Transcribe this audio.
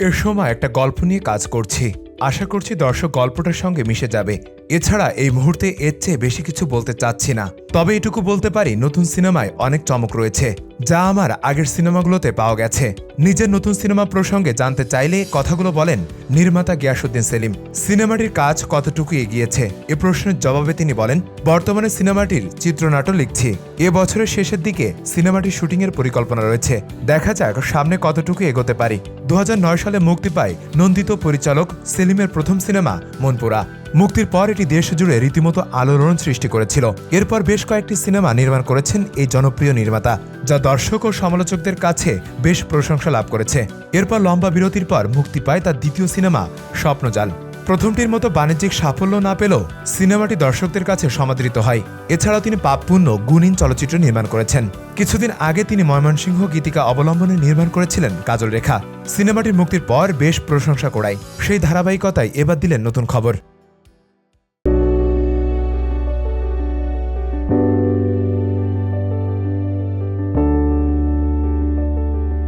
এর সময় একটা গল্প নিয়ে কাজ করছি। আশা করছি দর্শক গল্পটার সঙ্গে মিশে যাবে। এছাড়া এই মুহূর্তে এর চেয়ে বেশি কিছু বলতে চাচ্ছি না। তবে এটুকু বলতে পারি, নতুন সিনেমায় অনেক চমক রয়েছে। যা আমার আগের সিনেমাগুলোতে পাওয়া গেছে। নিজের নতুন সিনেমা প্রসঙ্গে জানতে চাইলে কথাগুলো বলেন নির্মাতা গিয়াসুদ্দিন সেলিম। সিনেমাটির কাজ কতটুকু এগিয়েছে? এ প্রশ্নের জবাবে তিনি বলেন, বর্তমানে সিনেমাটির চিত্রনাট্য লিখছি। এ বছরের শেষের দিকে সিনেমাটির শুটিংয়ের পরিকল্পনা রয়েছে। দেখা যাক সামনে কতটুকু এগোতে পারি। দু হাজার নয় সালে মুক্তি পায় নন্দিত পরিচালক সেলিমের প্রথম সিনেমা, মনপুরা। মুক্তির পর এটি দেশ জুড়ে রীতিমতো আলোড়ন সৃষ্টি করেছিল। এরপর বেশ কয়েকটি সিনেমা নির্মাণ করেছেন এই জনপ্রিয় নির্মাতা, যা দর্শক ও সমালোচকদের কাছে বেশ প্রশংসা লাভ করেছে। এরপর লম্বা বিরতির পর মুক্তি পায় তার দ্বিতীয় সিনেমা, স্বপ্নজাল। প্রথমটির মতো বাণিজ্যিক সাফল্য না পেলেও সিনেমাটি দর্শকদের কাছে সমাদৃত হয়। এছাড়াও তিনি পাপপূর্ণ গুণীন চলচ্চিত্র নির্মাণ করেছেন। কিছুদিন আগে তিনি ময়মনসিংহ গীতিকা অবলম্বনে নির্মাণ করেছিলেন কাজল রেখা সিনেমাটির মুক্তির পর বেশ প্রশংসা করায়। সেই ধারাবাহিকতায় এবার দিলেন নতুন খবর।